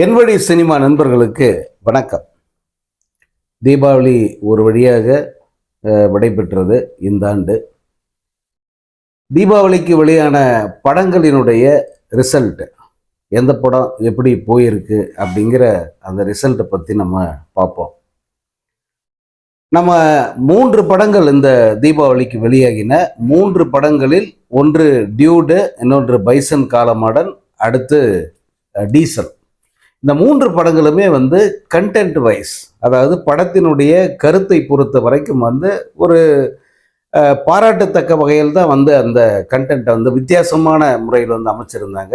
என்வழி cinema நண்பர்களுக்கு வணக்கம். தீபாவளி ஒரு வழியாக விடைபெற்றது இந்த ஆண்டு. தீபாவளிக்கு வெளியான படங்களினுடைய ரிசல்ட் எந்த படம் எப்படி போயிருக்கு அப்படிங்கிற அந்த ரிசல்ட்டை பற்றி நம்ம பார்ப்போம். நம்ம மூன்று படங்கள் இந்த தீபாவளிக்கு வெளியாகின. மூன்று படங்களில் ஒன்று டியூடு இன்னொன்று பைசன் காலமாடன் அடுத்து டீசல். இந்த மூன்று படங்களுமே வந்து கண்டென்ட் வைஸ் அதாவது படத்தினுடைய கருத்தை பொறுத்த வரைக்கும் வந்து ஒரு பாராட்டத்தக்க வகையில் தான் வந்து அந்த கண்டென்ட்டை வந்து வித்தியாசமான முறையில் வந்து அமைச்சிருந்தாங்க.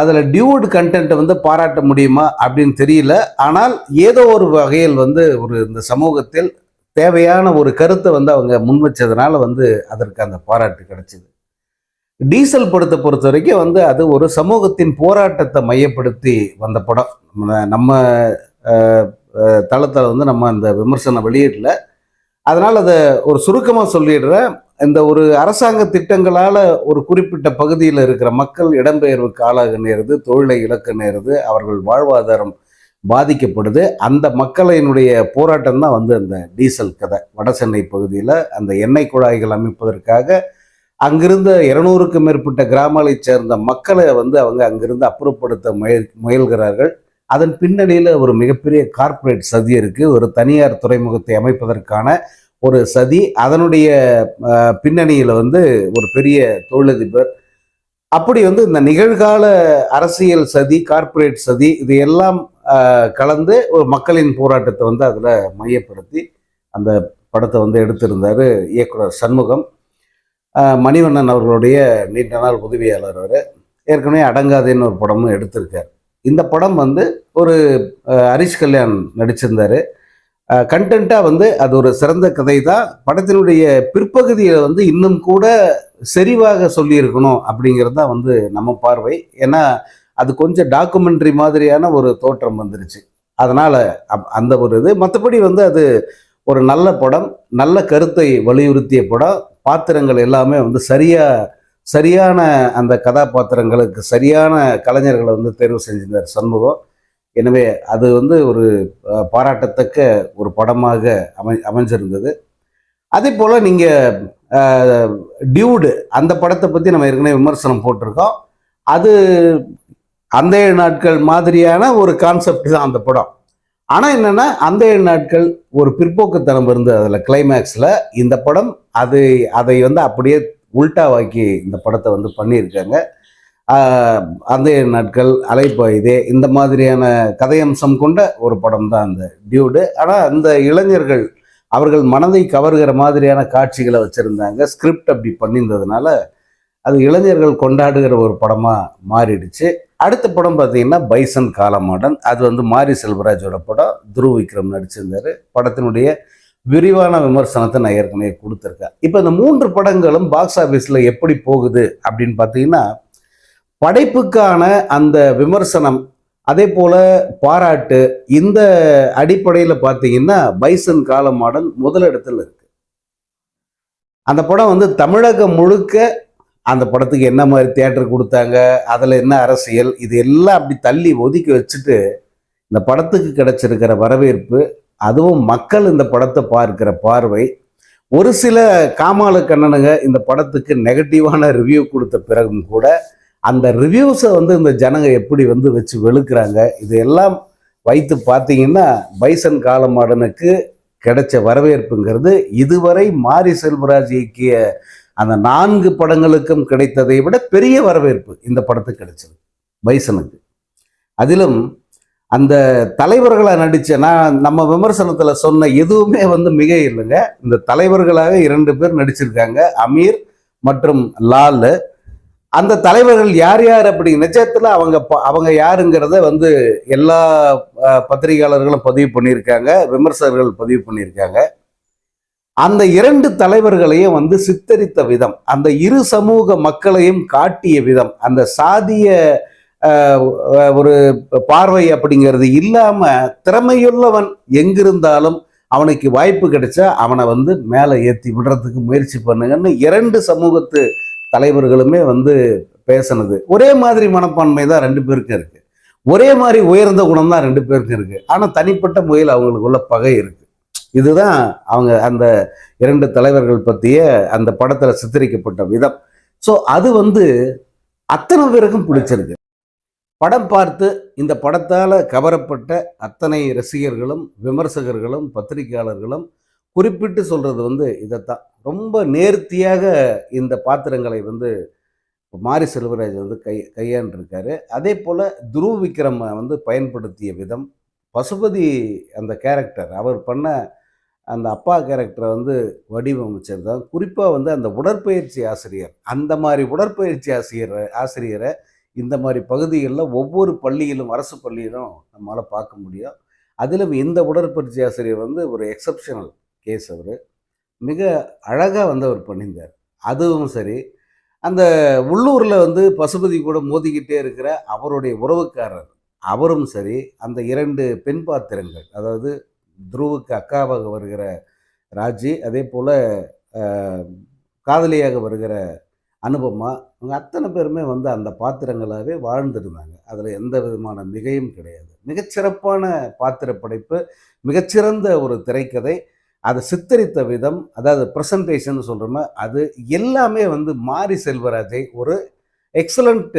அதில் டியூட் கண்டென்ட்டை வந்து பாராட்ட முடியுமா அப்படின்னு தெரியல. ஆனால் ஏதோ ஒரு வகையில் வந்து ஒரு இந்த சமூகத்தில் தேவையான ஒரு கருத்தை வந்து அவங்க முன் வச்சதுனால வந்து அதற்கு அந்த பாராட்டு கிடைச்சிது. டீசல் படத்தை பொறுத்த வரைக்கும் வந்து அது ஒரு சமூகத்தின் போராட்டத்தை மையப்படுத்தி வந்த படம். நம்ம- தளத்தில் வந்து நம்ம அந்த விமர்சனம் வெளியிடல அதனால் அதை ஒரு சுருக்கமாக சொல்லிடுறேன். இந்த ஒரு அரசாங்க திட்டங்களால் ஒரு குறிப்பிட்ட பகுதியில் இருக்கிற மக்கள் இடம்பெயர்வுக்கு ஆளாக நேருது தொழிலை இழக்க நேருது அவர்கள் வாழ்வாதாரம் பாதிக்கப்படுது. அந்த மக்களினுடைய போராட்டம் தான் வந்து அந்த டீசல் கதை. வட சென்னை பகுதியில் அந்த எண்ணெய் குழாய்கள் அமைப்பதற்காக அங்கிருந்த இருநூறுக்கும் மேற்பட்ட கிராமங்களைச் சேர்ந்த மக்களை வந்து அவங்க அங்கிருந்து அப்புறப்படுத்த முயல் முயல்கிறார்கள். அதன் பின்னணியில் ஒரு மிகப்பெரிய கார்ப்பரேட் சதி இருக்குது ஒரு தனியார் துறைமுகத்தை அமைப்பதற்கான ஒரு சதி. அதனுடைய பின்னணியில் வந்து ஒரு பெரிய தொழிலதிபர். அப்படி வந்து இந்த நிகழ்கால அரசியல் சதி கார்ப்பரேட் சதி இது எல்லாம் கலந்து ஒரு மக்களின் போராட்டத்தை வந்து அதில் மையப்படுத்தி அந்த படத்தை வந்து எடுத்திருந்தார் இயக்குனர் சண்முகம். மணிவண்ணன் அவர்களுடைய நீண்ட நாள் உதவியாளர் அவர். ஏற்கனவே அடங்காதேன்னு ஒரு படமும் எடுத்திருக்கார். இந்த படம் வந்து ஒரு ஹரிஷ் கல்யாண் நடிச்சிருந்தார். கண்டென்ட்டாக வந்து அது ஒரு சிறந்த கதை தான் படத்தினுடைய பிற்பகுதியில் வந்து இன்னும் கூட செறிவாக சொல்லியிருக்கணும் அப்படிங்கிறது தான் வந்து நம்ம பார்வை. ஏன்னா அது கொஞ்சம் டாக்குமெண்ட்ரி மாதிரியான ஒரு தோற்றம் வந்துருச்சு. அதனால் அந்த ஒரு இது. மற்றபடி வந்து அது ஒரு நல்ல படம் நல்ல கருத்தை வலியுறுத்திய படம். பாத்திரங்கள் எல்லாமே வந்து சரியாக சரியான அந்த கதாபாத்திரங்களுக்கு சரியான கலைஞர்களை வந்து தேர்வு செஞ்சிருந்தார் சண்முகம் எனவே அது வந்து ஒரு பாராட்டத்தக்க ஒரு படமாக அமை அமைஞ்சிருந்தது. அதே போல் நீங்கள் டியூடு அந்த படத்தை பற்றி நம்ம ஏற்கனவே விமர்சனம் போட்டிருக்கோம். அது அந்த ஏழு நாட்கள் மாதிரியான ஒரு கான்செப்ட் தான் அந்த படம். ஆனால் என்னென்னா அந்த ஏழு நாட்கள் ஒரு பிற்போக்குத்தனம் இருந்து அதில் கிளைமேக்ஸில் இந்த படம் அது அதை வந்து அப்படியே உல்டாவாக்கி இந்த படத்தை வந்து பண்ணியிருக்காங்க. அந்த ஏழு நாட்கள் அலைப்பாயுதே இந்த மாதிரியான கதையம்சம் கொண்ட ஒரு படம் தான் அந்த டியூடு. ஆனால் அந்த இளைஞர்கள் அவர்கள் மனதை கவர்கிற மாதிரியான காட்சிகளை வச்சுருந்தாங்க. ஸ்கிரிப்ட் அப்படி பண்ணியிருந்ததுனால அது இளைஞர்கள் கொண்டாடுகிற ஒரு படமாக மாறிடுச்சு. அடுத்த படம் பார்த்தீங்கன்னா பைசன் காலமாடன். அது வந்து மாரி செல்வராஜோட படம். துருவ் விக்ரம் நடிச்சிருந்தார். படத்தினுடைய விரிவான விமர்சனத்தை நான் ஏற்கனவே கொடுத்துருக்கேன். இப்போ இந்த மூன்று படங்களும் பாக்ஸ் ஆஃபீஸில் எப்படி போகுது அப்படின்னு பார்த்தீங்கன்னா படைப்புக்கான அந்த விமர்சனம் அதே போல் பாராட்டு இந்த அடிப்படையில் பார்த்தீங்கன்னா பைசன் காலமாடன் முதலிடத்தில் இருக்கு. அந்த படம் வந்து தமிழகம் முழுக்க அந்த படத்துக்கு என்ன மாதிரி தியேட்டர் கொடுத்தாங்க அதில் என்ன அரசியல் இது எல்லாம் அப்படி தள்ளி ஒதுக்கி வச்சுட்டு இந்த படத்துக்கு கிடைச்சிருக்கிற வரவேற்பு அதுவும் மக்கள் இந்த படத்தை பார்க்கிற பார்வை. ஒரு சில காமால கண்ணனுங்க இந்த படத்துக்கு நெகட்டிவான ரிவ்யூ கொடுத்த பிறகும் கூட அந்த ரிவ்யூஸை வந்து இந்த ஜனங்க எப்படி வந்து வச்சு வெளுக்கிறாங்க இது எல்லாம் வைத்து பார்த்தீங்கன்னா பைசன் காலமாடனுக்கு கிடைச்ச வரவேற்புங்கிறது இதுவரை மாரி செல்வராஜ் இயக்கிய அந்த நான்கு படங்களுக்கும் கிடைத்ததை விட பெரிய வரவேற்பு இந்த படத்துக்கு கிடைச்சது. பைசனுக்கு. அதிலும் அந்த தலைவர்களாக நடித்த நான் நம்ம விமர்சனத்தில் சொன்ன எதுவுமே வந்து மிக இல்லைங்க இந்த தலைவர்களாக இரண்டு பேர் நடிச்சிருக்காங்க. அமீர் மற்றும் லால். அந்த தலைவர்கள் யார் யார் அப்படி நிஜத்தில் அவங்க ப- அவங்க யாருங்கிறத வந்து எல்லா பத்திரிகையாளர்களும் பதிவு பண்ணியிருக்காங்க. விமர்சகர்கள் பதிவு பண்ணியிருக்காங்க. அந்த இரண்டு தலைவர்களையும் வந்து சித்தரித்த விதம் அந்த இரு சமூக மக்களையும் காட்டிய விதம் அந்த சாதிய ஒரு பார்வை அப்படிங்கிறது இல்லாம திறமையுள்ளவன் எங்கிருந்தாலும் அவனுக்கு வாய்ப்பு கிடைச்சா அவனை வந்து மேலே ஏற்றி விடுறதுக்கு முயற்சி பண்ணுங்கன்னு இரண்டு சமூகத்து தலைவர்களுமே வந்து பேசினது. ஒரே மாதிரி மனப்பான்மை தான் ரெண்டு பேருக்கும் இருக்கு. ஒரே மாதிரி உயர்ந்த குணம் தான் ரெண்டு பேருக்கும் இருக்கு. ஆனால் தனிப்பட்ட முறையில் அவங்களுக்குள்ள பகை இருக்கு. இதுதான் அவங்க அந்த இரண்டு தலைவர்கள் பற்றிய அந்த படத்தில் சித்தரிக்கப்பட்ட விதம். ஸோ அது வந்து அத்தனை பேருக்கும் பிடிச்சிருக்கு. படம் பார்த்து இந்த படத்தால் கவரப்பட்ட அத்தனை ரசிகர்களும் விமர்சகர்களும் பத்திரிகையாளர்களும் குறிப்பிட்டு சொல்கிறது வந்து இதைத்தான். ரொம்ப நேர்த்தியாக இந்த பாத்திரங்களை வந்து மாரி செல்வராஜ் வந்து கை கையாண்டிருக்காரு. அதே போல் துருவ விக்ரம வந்து பயன்படுத்திய விதம் பசுபதி அந்த கேரக்டர் அவர் பண்ண அந்த அப்பா கேரக்டரை வந்து வடிவமைச்சது. தான் குறிப்பாக வந்து அந்த உடற்பயிற்சி ஆசிரியர் அந்த மாதிரி உடற்பயிற்சி ஆசிரியர் ஆசிரியரை இந்த மாதிரி பகுதிகளில் ஒவ்வொரு பள்ளியிலும் அரசு பள்ளியிலும் நம்மளால் பார்க்க முடியும். அதிலும் இந்த உடற்பயிற்சி ஆசிரியர் வந்து ஒரு எக்ஸப்ஷனல் கேஸ் அவர். மிக அழகாக வந்து அவர் பண்ணியிருந்தார். அதுவும் சரி அந்த உள்ளூரில் வந்து பசுபதி கூட மோதிக்கிட்டே இருக்கிற அவருடைய உறவுக்காரர் அவரும் சரி அந்த இரண்டு பெண் பாத்திரங்கள் அதாவது துருவுக்கு அக்காவாக வருகிற ராஜி அதே போல் காதலியாக வருகிற அனுபமா அவங்க அத்தனை பேருமே வந்து அந்த பாத்திரங்களாகவே வாழ்ந்துருந்தாங்க. அதில் எந்த விதமான மிகையும் கிடையாது. மிகச்சிறப்பான பாத்திர படைப்பு மிகச்சிறந்த ஒரு திரைக்கதை. அதை சித்தரித்த விதம் அதாவது ப்ரெசன்டேஷன் சொல்கிறோமே அது எல்லாமே வந்து மாரி செல்வராஜை ஒரு எக்ஸலண்ட்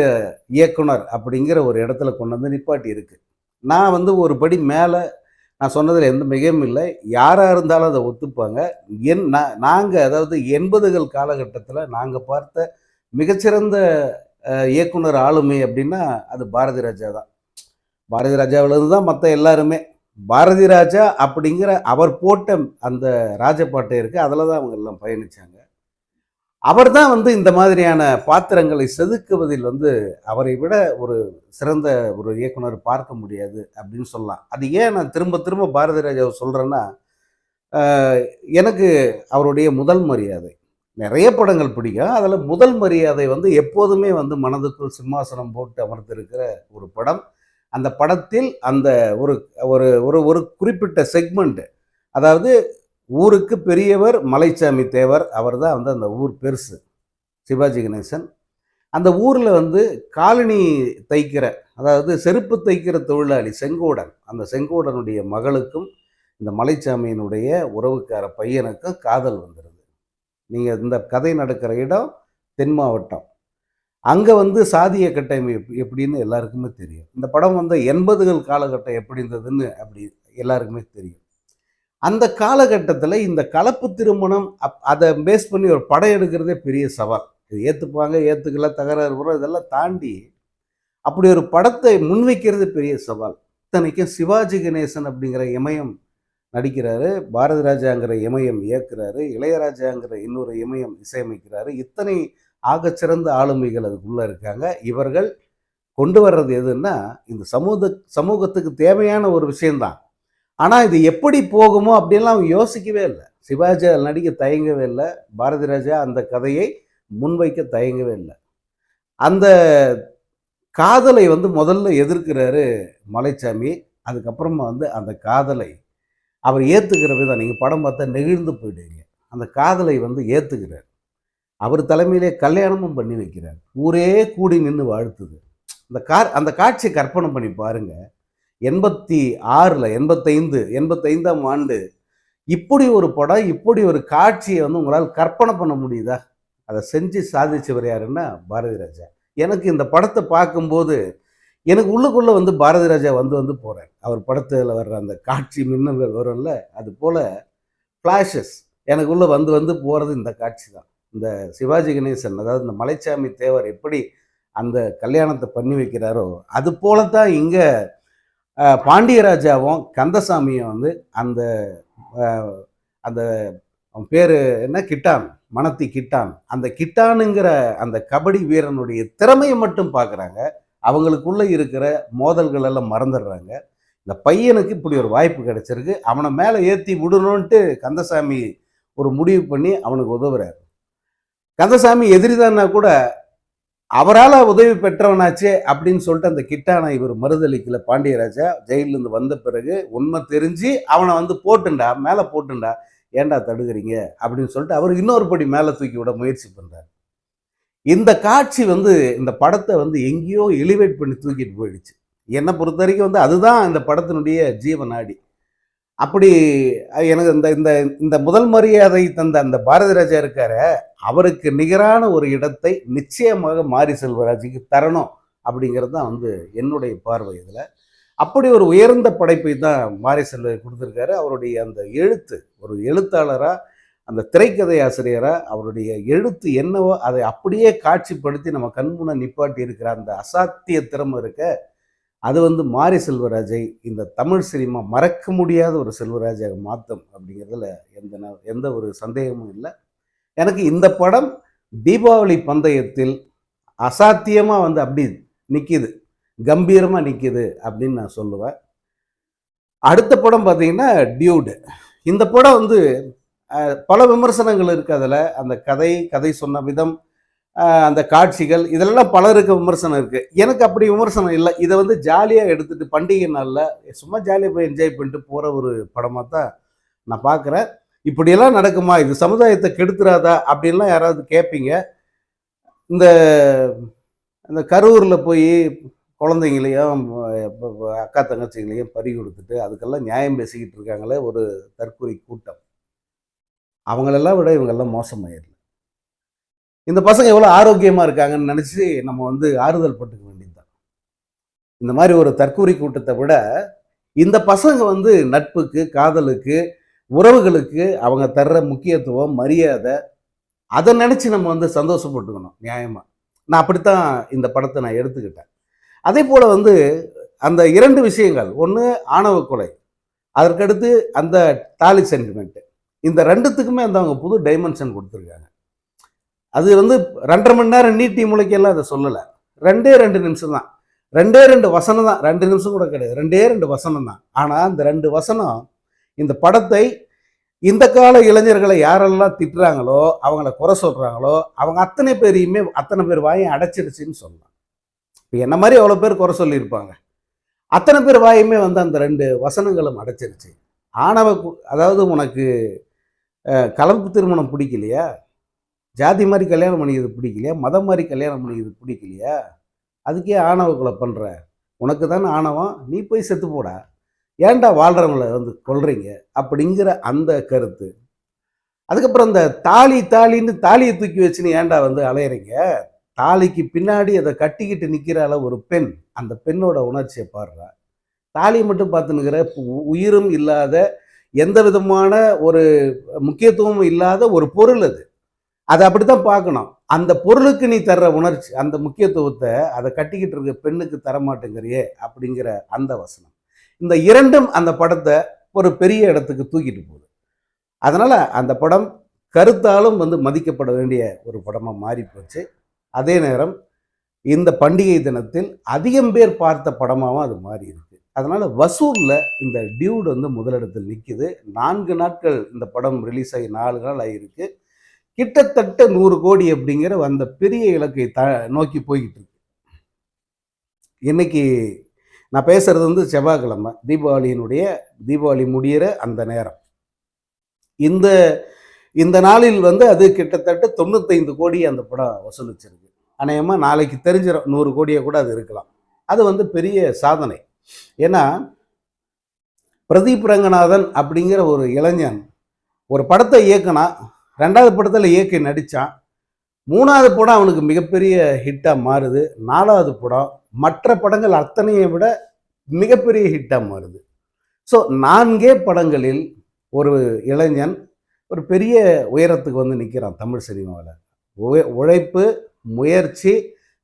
இயக்குனர் அப்படிங்கிற ஒரு இடத்துல கொண்டு வந்து நிப்பாட்டி இருக்கு நான் வந்து ஒரு படி மேலே நான் சொன்னதில் எந்த மிகவும் இல்லை. யாராக இருந்தாலும் அதை ஒத்துப்பாங்க. என் நான் நாங்கள் அதாவது எண்பதுகள் காலகட்டத்தில் நாங்கள் பார்த்த மிகச்சிறந்த இயக்குனர் ஆளுமை அப்படின்னா அது பாரதி ராஜா தான். பாரதி ராஜாவிலேருந்து தான் மற்ற எல்லாருமே. பாரதி ராஜா அப்படிங்கிற அவர் போட்ட அந்த ராஜபாட்டை இருக்குது அதில் தான் அவங்க எல்லாம் பயணிச்சாங்க. அவர் தான் வந்து இந்த மாதிரியான பாத்திரங்களை செதுக்குவதில் வந்து அவரை விட ஒரு சிறந்த ஒரு இயக்குனர் பார்க்க முடியாது அப்படின்னு சொல்லலாம். அது ஏன் நான் திரும்ப திரும்ப பாரதி ராஜாவை சொல்கிறேன்னா எனக்கு அவருடைய முதல் மரியாதை. நிறைய படங்கள் பிடிக்கும். அதில் முதல் மரியாதை வந்து எப்போதுமே வந்து மனதுக்குள் சிம்மாசனம் போட்டு அமர்ந்திருக்கிற ஒரு படம். அந்த படத்தில் அந்த ஒரு ஒரு ஒரு ஒரு குறிப்பிட்ட செக்மெண்ட்டு அதாவது ஊருக்கு பெரியவர் மலைச்சாமி தேவர் அவர் தான் வந்து அந்த ஊர் பெருசு சிவாஜி கணேசன். அந்த ஊரில் வந்து காலனி தைக்கிற அதாவது செருப்பு தைக்கிற தொழிலாளி செங்கோடன் அந்த செங்கோடனுடைய மகளுக்கும் இந்த மலைச்சாமியினுடைய உறவுக்கார பையனுக்கும் காதல் வந்துடுது நீங்கள் இந்த கதை நடக்கிற இடம் தென் மாவட்டம். அங்கே வந்து சாதிய கட்டமைப்பு எப்படின்னு எல்லாருக்குமே தெரியும். இந்த படம் வந்து எண்பதுகள் காலகட்டம் எப்படி இருந்ததுன்னு அப்படி எல்லாருக்குமே தெரியும். அந்த காலகட்டத்தில் இந்த கலப்பு திருமணம் அப் அதை பேஸ் பண்ணி ஒரு படம் எடுக்கிறதே பெரிய சவால். இது ஏற்றுப்பாங்க ஏற்றுக்கல தகராறு வரும் இதெல்லாம் தாண்டி அப்படி ஒரு படத்தை முன்வைக்கிறது பெரிய சவால். இத்தனைக்கும் சிவாஜி கணேசன் அப்படிங்கிற இமயம் நடிக்கிறாரு பாரதி ராஜாங்கிற இமயம் இயக்குறாரு இளையராஜாங்கிற இன்னொரு இமயம் இசையமைக்கிறாரு. இத்தனை ஆகச்சிறந்த ஆளுமைகள் அதுக்குள்ளே இருக்காங்க. இவர்கள் கொண்டு வர்றது எதுன்னா இந்த சமூக சமூகத்துக்கு தேவையான ஒரு விஷயம்தான். ஆனால் இது எப்படி போகுமோ அப்படின்லாம் அவங்க யோசிக்கவே இல்லை. சிவாஜி அதில் நடிக்க தயங்கவே இல்லை. பாரதி ராஜா அந்த கதையை முன்வைக்க தயங்கவே இல்லை. அந்த காதலை வந்து முதல்ல எதிர்க்கிறாரு மலைச்சாமி. அதுக்கப்புறமா வந்து அந்த காதலை அவர் ஏற்றுக்கிற விதம். நீங்கள் படம் பார்த்தா நெகிழ்ந்து போயிடுவீங்க. அந்த காதலை வந்து ஏற்றுக்கிறார் அவர் தலைமையிலே கல்யாணமும் பண்ணி வைக்கிறார். ஊரே கூடி நின்று வாழ்த்துது. அந்த கார் அந்த காட்சியை கற்பனை பண்ணி பாருங்கள் எண்பத்தி ஆறில் எண்பத்தைந்து எண்பத்தைந்தாம் ஆண்டு இப்படி ஒரு படம் இப்படி ஒரு காட்சியை வந்து உங்களால் கற்பனை பண்ண முடியுதா? அதை செஞ்சு சாதிச்சவர் யாருன்னா பாரதி ராஜா. எனக்கு இந்த படத்தை பார்க்கும்போது எனக்கு உள்ளுக்குள்ளே வந்து பாரதி ராஜா வந்து வந்து போகிறார் அவர் படத்தில் வர்ற அந்த காட்சி மின்னல்கள் வரும்ல அது போல் ஃப்ளாஷஸ் எனக்குள்ளே வந்து வந்து போகிறது இந்த காட்சி தான். இந்த சிவாஜி கணேசன் அதாவது இந்த மலைச்சாமி தேவர் எப்படி அந்த கல்யாணத்தை பண்ணி வைக்கிறாரோ அது போல தான் இங்கே பாண்டியராஜாவும் கந்தசாமியும் வந்து அந்த அந்த அவன் பேர் என்ன? கிட்டான் மனத்தி கிட்டான். அந்த கிட்டானுங்கிற அந்த கபடி வீரனுடைய திறமையை மட்டும் பார்க்குறாங்க அவங்களுக்குள்ளே இருக்கிற மோதல்கள் எல்லாம் மறந்துடுறாங்க. இந்த பையனுக்கு இப்படி ஒரு வாய்ப்பு கிடைச்சிருக்கு. அவனை மேலே ஏற்றி விடணுன்ட்டு கந்தசாமி ஒரு முடிவு பண்ணி அவனுக்கு உதவுறாரு. கந்தசாமி எதிரிதான்னா கூட அவரால் உதவி பெற்றவனாச்சே அப்படின்னு சொல்லிட்டு அந்த கிட்டான இவர் மறுதளிக்கல பாண்டியராஜா ஜெயிலிருந்து வந்த பிறகு உண்மை தெரிஞ்சு அவனை வந்து போட்டுண்டா மேலே போட்டுண்டா ஏன்டா தடுக்கிறீங்க? அப்படின்னு சொல்லிட்டு அவர் இன்னொரு படி மேலே தூக்கி விட முயற்சி பண்ணுறாரு இந்த காட்சி வந்து இந்த படத்தை வந்து எங்கேயோ எலிவேட் பண்ணி தூக்கிட்டு போயிடுச்சு. என்னை பொறுத்த வரைக்கும் வந்து அதுதான் இந்த படத்தினுடைய ஜீவநாடி. அப்படி எனக்கு இந்த இந்த இந்த முதல் மரியாதை தந்த அந்த பாரதி ராஜா இருக்கார அவருக்கு நிகரான ஒரு இடத்தை நிச்சயமாக மாரி செல்வராஜுக்கு தரணும் அப்படிங்கிறது தான் வந்து என்னுடைய பார்வை இதில். அப்படி ஒரு உயர்ந்த படைப்பை தான் மாரி செல்வ கொடுத்துருக்காரு. அவருடைய அந்த எழுத்து ஒரு எழுத்தாளராக அந்த திரைக்கதை ஆசிரியராக அவருடைய எழுத்து என்னவோ அதை அப்படியே காட்சிப்படுத்தி நம்ம கண்முன நிப்பாட்டி இருக்கிற அந்த அசாத்திய திறமை இருக்க அது வந்து மாரி செல்வராஜை இந்த தமிழ் சினிமா மறக்க முடியாத ஒரு செல்வராஜாக மாற்றும் அப்படிங்கிறதுல எந்த எந்த ஒரு சந்தேகமும் இல்லை. எனக்கு இந்த படம் தீபாவளி பந்தயத்தில் அசாத்தியமாக வந்து அப்படி நிற்கிது கம்பீரமாக நிற்கிது அப்படின்னு நான் சொல்லுவேன். அடுத்த படம் பார்த்தீங்கன்னா டியூடு. இந்த படம் வந்து பல விமர்சனங்கள் இருக்குது அதில். அந்த கதை கதை சொன்ன விதம் அந்த காட்சிகள் இதெல்லாம் பலருக்கு விமர்சனம் இருக்குது எனக்கு அப்படி விமர்சனம் இல்லை. இதை வந்து ஜாலியாக எடுத்துட்டு பண்டிகை நாளில் சும்மா ஜாலியாக போய் என்ஜாய் பண்ணிட்டு போகிற ஒரு படமாக தான் நான் பார்க்குறேன் இப்படியெல்லாம் நடக்குமா? இது சமுதாயத்தை கெடுத்துறாதா? அப்படின்லாம் யாராவது கேட்பீங்க இந்த இந்த கரூரில் போய் குழந்தைங்களையும் அக்கா தங்கச்சிங்களையும் பறி கொடுத்துட்டு அதுக்கெல்லாம் நியாயம் பேசிக்கிட்டு இருக்காங்களே ஒரு தற்கொலை கூட்டம். அவங்களெல்லாம் விட இவங்கெல்லாம் மோசமாயிடல இந்த பசங்க எவ்வளோ ஆரோக்கியமாக இருக்காங்கன்னு நினச்சி நம்ம வந்து ஆறுதல் பட்டுக்க வேண்டியதுதான். இந்த மாதிரி ஒரு தற்கூரி கூட்டத்தை விட இந்த பசங்க வந்து நட்புக்கு காதலுக்கு உறவுகளுக்கு அவங்க தர்ற முக்கியத்துவம் மரியாதை அதை நினச்சி நம்ம வந்து சந்தோஷப்பட்டுக்கணும் நியாயமாக நான் அப்படித்தான் இந்த படத்தை நான் எடுத்துக்கிட்டேன். அதே போல் வந்து அந்த இரண்டு விஷயங்கள் ஒன்று ஆணவ கொலை அதற்கடுத்து அந்த தாலி சென்டிமெண்ட்டு இந்த ரெண்டுத்துக்குமே அந்த அவங்க புது டைமென்ஷன் கொடுத்துருக்காங்க. அது வந்து ரெண்டரை மணி நேரம் நீட்டி முளைக்கெல்லாம் அதை சொல்லலை. ரெண்டே ரெண்டு நிமிஷம் தான். ரெண்டே ரெண்டு வசனம் தான். ரெண்டு நிமிஷம் கூட கிடையாது. ரெண்டே ரெண்டு வசனம் தான். ஆனால் அந்த ரெண்டு வசனம் இந்த படத்தை இந்த கால இளைஞர்களை யாரெல்லாம் திட்டுறாங்களோ அவங்கள குறை சொல்கிறாங்களோ அவங்க அத்தனை பேரையுமே அத்தனை பேர் வாயும் அடைச்சிடுச்சின்னு சொல்லலாம். இப்போ என்ன மாதிரி அவ்வளோ பேர் குறை சொல்லியிருப்பாங்க? அத்தனை பேர் வாயுமே வந்து அந்த ரெண்டு வசனங்களும் அடைச்சிருச்சு. ஆணவ அதாவது உனக்கு கலப்பு திருமணம் பிடிக்கலையா? ஜாதி மாதிரி கல்யாணம் பண்ணிக்கிறது பிடிக்கலையா? மதம் மாதிரி கல்யாணம் பண்ணிக்கிறது பிடிக்கலையா? அதுக்கே ஆணவ கொலை பண்ணுற உனக்கு தானே ஆணவம். நீ போய் செத்து போடா. ஏன்டா வாழ்கிறவங்கள வந்து கொள்றீங்க அப்படிங்கிற அந்த கருத்து. அதுக்கப்புறம் இந்த தாலி தாலின்னு தாலியை தூக்கி வச்சுன்னு ஏன்டா வந்து அலையறீங்க? தாலிக்கு பின்னாடி அதை கட்டிக்கிட்டு நிற்கிறால ஒரு பெண் அந்த பெண்ணோட உணர்ச்சியை பாடுறா தாலியை மட்டும் பார்த்துனுக்கிற உயிரும் இல்லாத எந்த விதமான ஒரு முக்கியத்துவமும் இல்லாத ஒரு பொருள் அது. அதை அப்படித்தான் பார்க்கணும். அந்த பொருளுக்கு நீ தர்ற உணர்ச்சி அந்த முக்கியத்துவத்தை அதை கட்டிக்கிட்டு இருக்க பெண்ணுக்கு தர மாட்டேங்கிறியே அப்படிங்கிற அந்த வசனம். இந்த இரண்டும் அந்த படத்தை ஒரு பெரிய இடத்துக்கு தூக்கிட்டு போகுது. அதனால் அந்த படம் கருத்தாலும் வந்து மதிக்கப்பட வேண்டிய ஒரு படமாக மாறி போச்சு அதே நேரம் இந்த பண்டிகை தினத்தில் அதிகம் பேர் பார்த்த படமாகவும் அது மாறி இருக்கு. அதனால் வசூலில் இந்த டியூட் வந்து முதலிடத்தில் நிற்கிது நான்கு நாட்கள் இந்த படம் ரிலீஸ் ஆகி நாலு நாள் ஆகியிருக்கு. கிட்டத்தட்ட நூறு கோடி அப்படிங்கிற அந்த பெரிய இலக்கை த நோக்கி போய்கிட்டு இருக்கு. இன்னைக்கு நான் பேசுறது வந்து செவ்வாய்க்கிழமை. தீபாவளியினுடைய தீபாவளி முடியிற அந்த நேரம். இந்த இந்த நாளில் வந்து அது கிட்டத்தட்ட தொண்ணூத்தைந்து கோடி அந்த படம் வசூலிச்சிருக்கு. அநேகமாக நாளைக்கு தெரிஞ்சிடும் நூறு கோடியை கூட அது இருக்கலாம். அது வந்து பெரிய சாதனை. ஏன்னா பிரதீப் ரங்கநாதன் அப்படிங்கிற ஒரு இளைஞன் ஒரு படத்தை இயக்குனா ரெண்டாவது படத்தில் இயக்கி நடித்தான் மூணாவது படம் அவனுக்கு மிகப்பெரிய ஹிட்டாக மாறுது. நாலாவது படம் மற்ற படங்கள் அத்தனையை விட மிகப்பெரிய ஹிட்டாக மாறுது. ஸோ நான்கே படங்களில் ஒரு இளைஞன் ஒரு பெரிய உயரத்துக்கு வந்து நிற்கிறான் தமிழ் சினிமாவில். உழைப்பு முயற்சி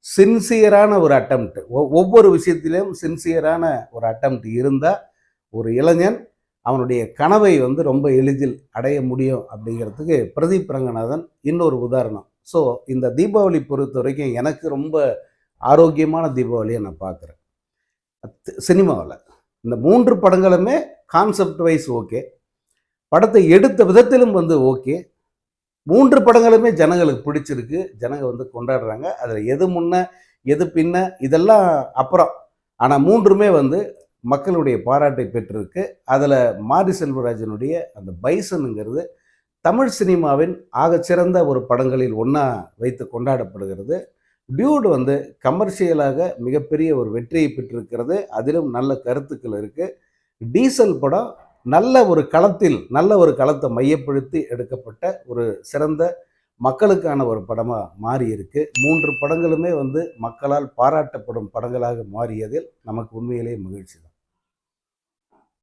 சின்சியரான ஒரு அட்டம்ப்ட் ஒவ்வொரு விஷயத்திலையும் சின்சியரான ஒரு அட்டம்ப்ட் இருந்தால் ஒரு இளைஞன் அவனுடைய கனவை வந்து ரொம்ப எளிதில் அடைய முடியும் அப்படிங்கிறதுக்கு பிரதீப் ரங்கநாதன் இன்னொரு உதாரணம். ஸோ இந்த தீபாவளி பொறுத்த வரைக்கும் எனக்கு ரொம்ப ஆரோக்கியமான தீபாவளியை நான் பார்க்குறேன். சினிமாவில் இந்த மூன்று படங்களுமே கான்செப்ட் வைஸ் ஓகே படத்தை எடுத்த விதத்திலும் வந்து ஓகே மூன்று படங்களுமே ஜனங்களுக்கு பிடிச்சிருக்கு. ஜனங்க வந்து கொண்டாடுறாங்க. அதில் எது முன்ன எது பின்ன இதெல்லாம் அப்புறம். ஆனால் மூன்றுமே வந்து மக்களுடைய பாராட்டை பெற்றிருக்கு. அதில் மாரி செல்வராஜனுடைய அந்த பைசனுங்கிறது தமிழ் சினிமாவின் ஆகச்சிறந்த ஒரு படங்களில் ஒன்றா வைத்து கொண்டாடப்படுகிறது. டியூடு வந்து கமர்ஷியலாக மிகப்பெரிய ஒரு வெற்றியை பெற்றிருக்கிறது. அதிலும் நல்ல கருத்துக்கள் இருக்குது டீசல் படம் நல்ல ஒரு களத்தில் நல்ல ஒரு களத்தை மையப்படுத்தி எடுக்கப்பட்ட ஒரு சிறந்த மக்களுக்கான ஒரு படமாக மாறி இருக்கு மூன்று படங்களுமே வந்து மக்களால் பாராட்டப்படும் படங்களாக மாறியதில் நமக்கு உண்மையிலேயே மகிழ்ச்சி தான்.